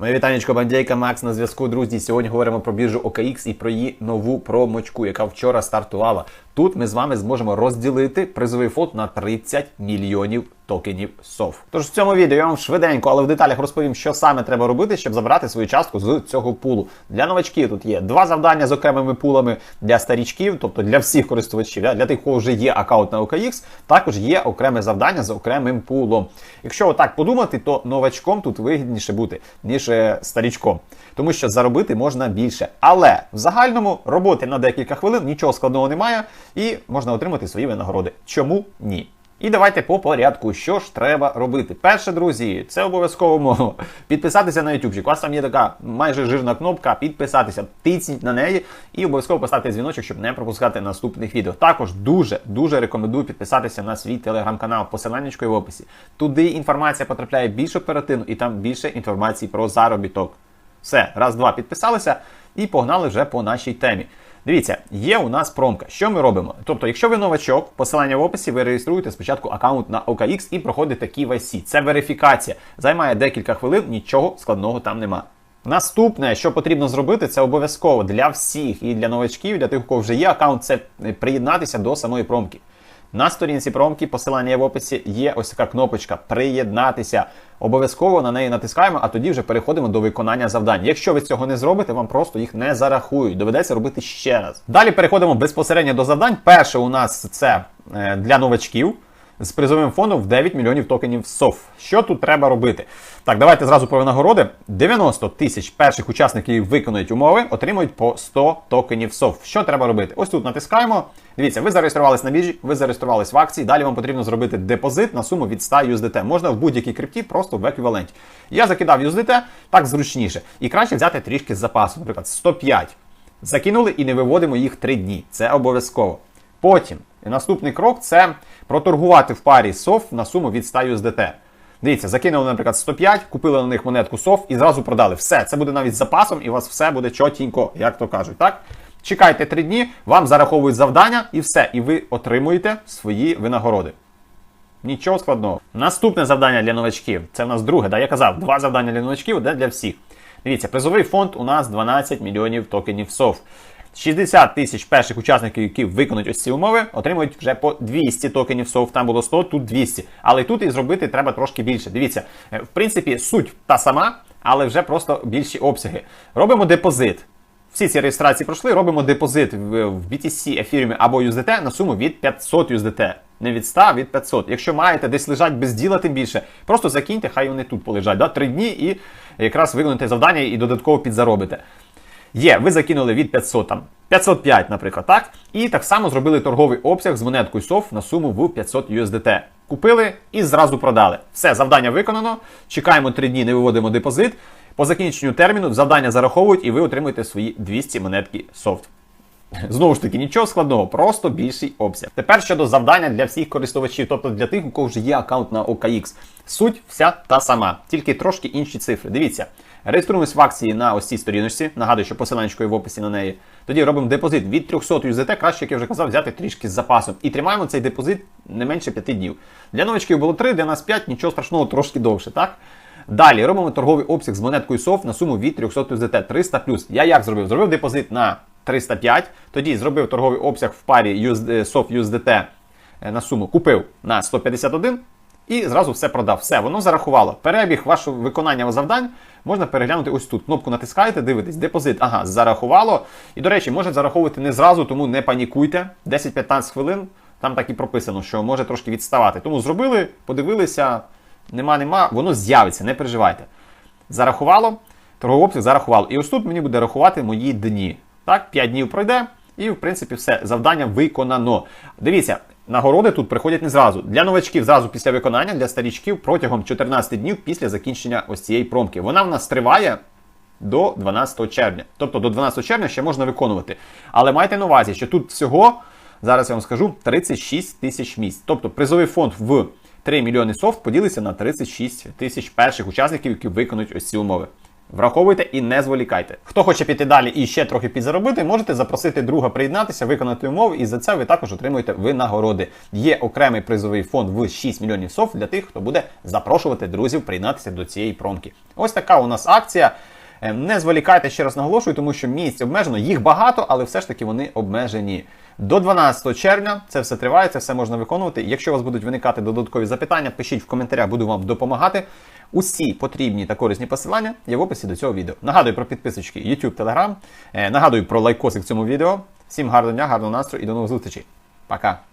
Моє вітанечко, бандейка Макс на зв'язку. Друзі. Сьогодні говоримо про біржу OKX і про її нову промочку, яка вчора стартувала. Тут ми з вами зможемо розділити призовий фонд на 30 мільйонів токенів SOF. Тож в цьому відео я вам швиденько, але в деталях розповім, що саме треба робити, щоб забрати свою частку з цього пулу. Для новачків тут є два завдання з окремими пулами для старічків, тобто для всіх користувачів, для тих, кого вже є аккаунт на OKX, також є окреме завдання з окремим пулом. Якщо отак подумати, то новачком тут вигідніше бути, ніж е, старічком. Тому що заробити можна більше. Але в загальному роботи на декілька хвилин нічого складного немає, і можна отримати свої винагороди. Чому ні? І давайте по порядку, що ж треба робити. Перше, друзі, це обов'язково підписатися на YouTube. У вас там є така майже жирна кнопка підписатися. Тисніть на неї і обов'язково поставити дзвіночок, щоб не пропускати наступних відео. Також дуже дуже рекомендую підписатися на свій телеграм-канал, посиланнячко в описі. Туди інформація потрапляє більш оперативно і там більше інформації про заробіток. Все, раз, два, підписалися і погнали вже по нашій темі. Дивіться, є у нас промка. Що ми робимо? Тобто, якщо ви новачок, посилання в описі, ви реєструєте спочатку аккаунт на OKX і проходите KYC. Це верифікація. Займає декілька хвилин, нічого складного там нема. Наступне, що потрібно зробити, це обов'язково для всіх і для новачків, і для тих, у кого вже є аккаунт, це приєднатися до самої промки. На сторінці промки, посилання в описі, є ось така кнопочка Приєднатися. Обов'язково на неї натискаємо, а тоді вже переходимо до виконання завдань. Якщо ви цього не зробите, вам просто їх не зарахують. Доведеться робити ще раз. Далі переходимо безпосередньо до завдань. Перше у нас це е, для новачків. З призовим фондом в 9 мільйонів токенів SOF. Що тут треба робити? Так, давайте зразу про винагороди. 90 тисяч перших учасників, які виконують умови, отримують по 100 токенів SOF. Що треба робити? Ось тут натискаємо. Дивіться, ви зареєструвались на біржі, ви зареєструвались в акції. Далі вам потрібно зробити депозит на суму від 100 USDT. Можна в будь-якій крипті, просто в еквіваленті. Я закидав USDT, так зручніше. І краще взяти трішки з запасу, наприклад, 105. Закинули і не виводимо їх 3 дні. Це обов'язково. Потім наступний крок це проторгувати в парі SOF на суму від 100 USDT. Дивіться, закинули, наприклад, 105, купили на них монетку SOF і зразу продали. Все, це буде навіть з запасом, і у вас все буде чотінько, як то кажуть. так? Чекайте 3 дні, вам зараховують завдання і все. І ви отримуєте свої винагороди. Нічого складного. Наступне завдання для новачків. Це в нас друге. Да, Я казав, два завдання для новачків, одне для всіх. Дивіться, призовий фонд у нас 12 мільйонів токенів SOF. 60 тисяч перших учасників, які виконують ось ці умови, отримують вже по 200 токенів SOF. Там було 100, тут 200. Але тут і зробити треба трошки більше. Дивіться, е, в принципі, суть та сама, але вже просто більші обсяги. Робимо депозит. Всі ці реєстрації пройшли, робимо депозит в BTC, Ethereum або USDT на суму від 500 USDT. Не від 100, а від 500. Якщо маєте десь лежать без діла, тим більше, просто закиньте, хай вони тут полежать. Да? Три дні і якраз виконуєте завдання і додатково підзаробите. Є, ви закинули від 500 там 505, наприклад, так? І так само зробили торговий обсяг з монеткою SOF на суму в 500 USDT. Купили і зразу продали. Все, завдання виконано. Чекаємо 3 дні, не виводимо депозит. По закінченню терміну завдання зараховують і ви отримуєте свої 200 монетки софт. Знову ж таки, нічого складного, просто більший обсяг. Тепер щодо завдання для всіх користувачів, тобто для тих, у кого вже є аккаунт на OKX. Суть вся та сама, тільки трошки інші цифри. Дивіться, реєструємось в акції на ось цій сторіночці. Нагадую, що посиланчикою в описі на неї. Тоді робимо депозит від 300 USDT, краще, як я вже казав, взяти трішки з запасом. І тримаємо цей депозит не менше 5 днів. Для новичків було 3, для нас 5, нічого страшного, трошки довше, так? Далі робимо торговий обсяг з монеткою SOF на суму від 300 USDT 300 Я як зробив? Зробив депозит на 305, тоді зробив торговий обсяг в парі SOF USDT е, на суму, купив на 151 і зразу все продав. Все, воно зарахувало. Перебіг вашого виконання завдань можна переглянути ось тут. Кнопку натискаєте, дивитесь, депозит, ага, зарахувало. І, до речі, може зараховувати не зразу, тому не панікуйте. 10-15 хвилин. Там так і прописано, що може трошки відставати. Тому зробили, подивилися нема, нема, воно з'явиться, не переживайте. Зарахувало, торговий обсяг зарахувало. І ось тут мені буде рахувати мої дні. Так, 5 днів пройде, і, в принципі, все, завдання виконано. Дивіться, нагороди тут приходять не зразу. Для новачків зразу після виконання, для старічків протягом 14 днів після закінчення ось цієї промки. Вона в нас триває. До 12 червня. Тобто до 12 червня ще можна виконувати. Але майте на увазі, що тут всього, зараз я вам скажу, 36 тисяч місць. Тобто призовий фонд в 3 мільйони софт поділиться на 36 тисяч перших учасників, які виконують ось ці умови. Враховуйте і не зволікайте. Хто хоче піти далі і ще трохи підзаробити, можете запросити друга приєднатися, виконати умови, і за це ви також отримуєте винагороди. Є окремий призовий фонд в 6 мільйонів сов для тих, хто буде запрошувати друзів приєднатися до цієї промки. Ось така у нас акція. Е, Не зволікайте, ще раз наголошую, тому що місць обмежено, їх багато, але все ж таки вони обмежені. До 12 червня це все триває, це все можна виконувати. Якщо у вас будуть виникати додаткові запитання, пишіть в коментарях, буду вам допомагати. Усі потрібні та корисні посилання є в описі до цього відео. Нагадую про підписочки YouTube, Telegram. Е, Нагадую про лайкосик цьому відео. Всім гарного дня, гарного настрою і до нових зустрічей. Пока!